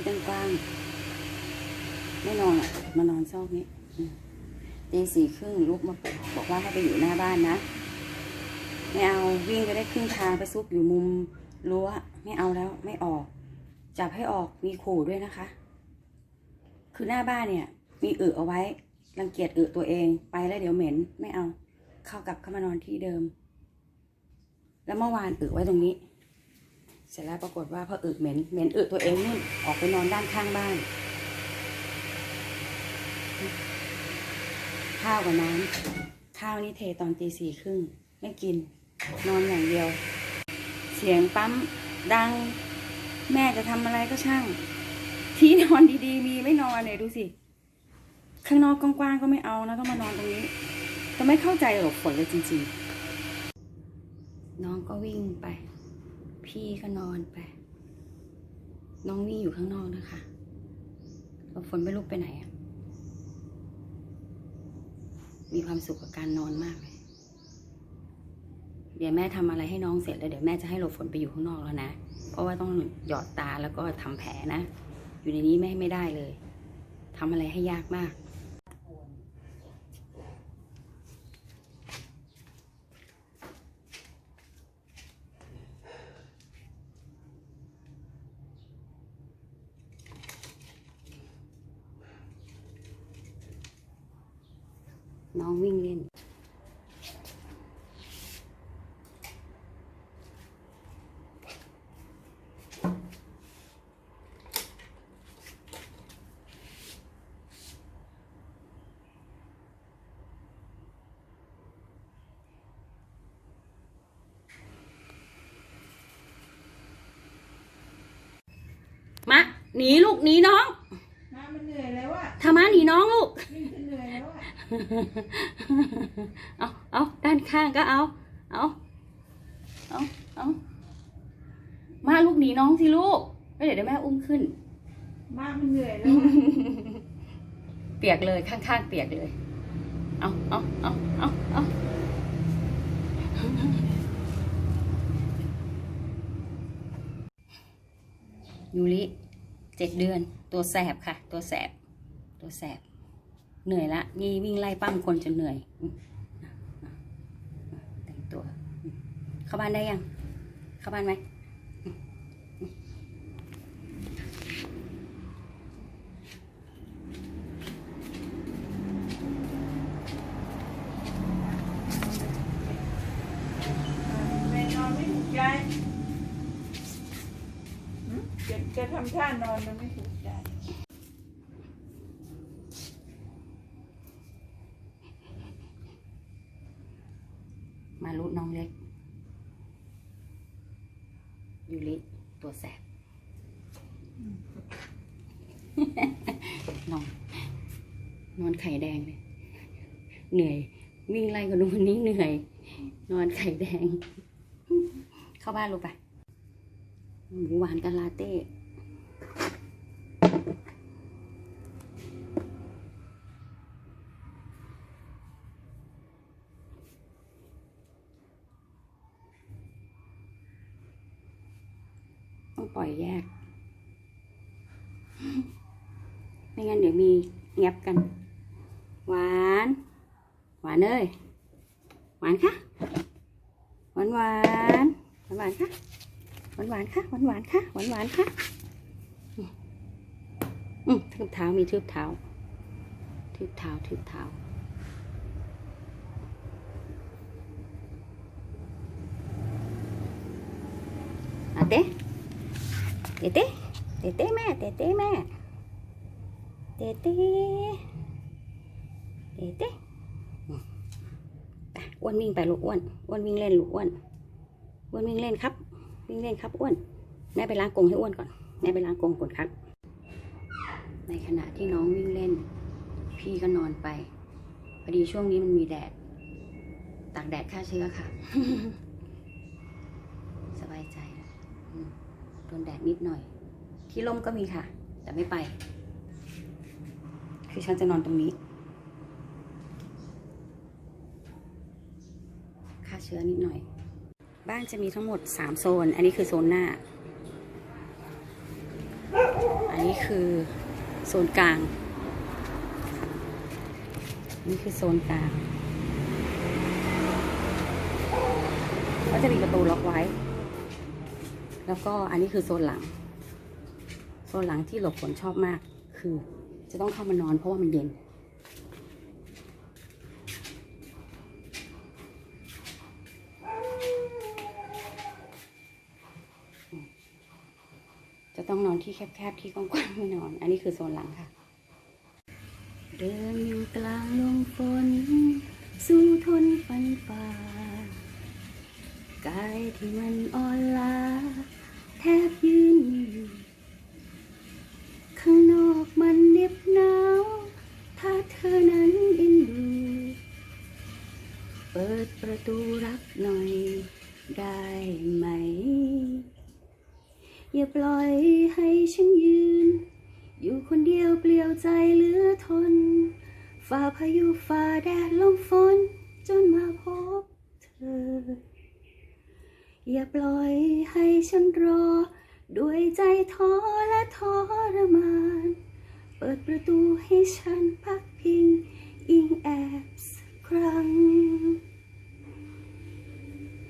ที่ตั้งกว้างไม่นอนอะมานอนซอกนี้ตีสี่ครึ่งลุกมาปลุกบอกว่าให้ไปอยู่หน้าบ้านนะ ไม่เอาวิ่งไปได้ครึ่งทางไปซุกอยู่มุมรั้วไม่เอาแล้วไม่ออก จับให้ออกมีขู่ด้วยนะคะ คือหน้าบ้านเนี่ย มีอึเอาไว้รังเกียจอึตัวเองไปแล้วเดี๋ยวเหม็นไม่เอา เข้ากลับเข้ามานอนที่เดิม แล้วเมื่อวานอึไว้ตรงนี้ เสร็จแล้วปรากฏว่าพออึเหม็นเหม็นอึตัวเองนู่นออกไปนอนด้านข้างบ้านข้าวกับน้ำข้าวนี่เทตอนตีสี่ครึ่งไม่กิน นอนอย่างเดียว เสียงปั๊มดัง แม่จะทำอะไรก็ช่าง ที่นอนดีๆ มีไม่นอนเนี่ยดูสิ ข้างนอกกว้างๆก็ไม่เอานะต้องมานอนตรงนี้ก็ไม่เข้าใจหรอกฝนเลยจริงๆ น้องก็วิ่งไป พี่ก็นอนไป น้องวิ่งอยู่ข้างนอกนะคะแล้วฝนไม่ลุกไปไหนอะมีความสุขกับการนอนมากเลย เดี๋ยวแม่ทำอะไรให้น้องเสร็จแล้วเดี๋ยวแม่จะให้หลบฝนไปอยู่ข้างนอกแล้วนะ เพราะว่าต้องหยอดตาแล้วก็ทำแผลนะ อยู่ในนี้แม่ไม่ได้เลยทำอะไรให้ยากมาก น้องวิ่งเล่น มาหนีลูกหนีน้อง น้ำมันเหนื่อยแล้วอะทามาหนีน้องลูก วิ่งจนเหนื่อยแล้วอะ เอาเอาด้านข้างก็เอา เอาเอาเอามาลูกหนีน้องสิลูกแล้วเดี๋ยวเดี๋ยวแม่อุ้มขึ้น มามันเหนื่อยแล้วอะเปียกเลยข้างๆเปียกเลย เอาเอาเอาเอาเอายูริเจ็ดเดือนตัวแสบค่ะ ตัวแสบ ตัวแสบ เหนื่อยละนี่วิ่งไล่ปั้มคนจนเหนื่อยแต่งตัว เข้าบ้านได้ยัง เข้าบ้านไหมแม่นอนไม่ถูกใจจะจะทำท่านอนมันไม่ถูกใจ มาลุน้องเล็ก ยูริตัวแสบนอนนอนไข่แดงเลยเหนื่อย วิ่งไล่กับดูคนนี้เหนื่อย นอนไข่แดง เข้าบ้านลูกไปหมูหวานกับลาเต้ ปล่อยแยก ไม่งั้นเดี๋ยวมีแงบกัน หวาน หวานเอ้ยหวานค่ะหวานหวานหวานหวานค่ะหวานหวานค่ะหวานหวานค่ะหวานหวานค่ะอืมทืบเท้ามีทืบเท้าทืบเท้าทืบเท้า à té té té té té mẹ té té mẹ té té té té ไปอ้วนวิ่งไปลูกอ้วนอ้วนวิ่งเล่นลูกอ้วนอ้วนวิ่งเล่นครับ วิ่งเล่นครับอ้วนแม่ไปล้างกรงให้อ้วนก่อนแม่ไปล้างกรงก่อนครับ ในขณะที่น้องวิ่งเล่น พี่ก็นอนไปพอดีช่วงนี้มันมีแดดตากแดดฆ่าเชื้อค่ะ สบายใจ โดนแดดนิดหน่อย ที่ร่มก็มีค่ะ แต่ไม่ไป คือฉันจะนอนตรงนี้ฆ่าเชื้อนิดหน่อย บ้านจะมีทั้งหมดสามโซน อันนี้คือโซนหน้า อันนี้คือโซนกลาง นี่คือโซนกลาง ก็จะมีประตูล็อกไว้ แล้วก็อันนี้คือโซนหลัง โซนหลังที่หลบฝนชอบมาก คือจะต้องเข้ามานอนเพราะว่ามันเย็น จะต้องนอนที่แคบๆ ที่กว้างๆไม่นอน อันนี้คือโซนหลังค่ะ เดินอยู่กลางลมฝน สู้ทนฟันฝ่า กายที่มันอ่อนล้าแทบยืนไม่อยู่ ข้างนอกมันเน็บหนาว ถ้าเธอนั้นเอ็นดู เปิดประตูรับหน่อยได้ไหม อย่าปล่อยให้ฉันยืน อยู่คนเดียวเปลี่ยวใจเหลือทน ฝ่าพายุฝ่าแดดลมฝนจนมาพบเธอ อย่าปล่อยให้ฉันรอ ด้วยใจท้อและทรมาน เปิดประตูให้ฉันพักพิง อิงแอบสักครั้ง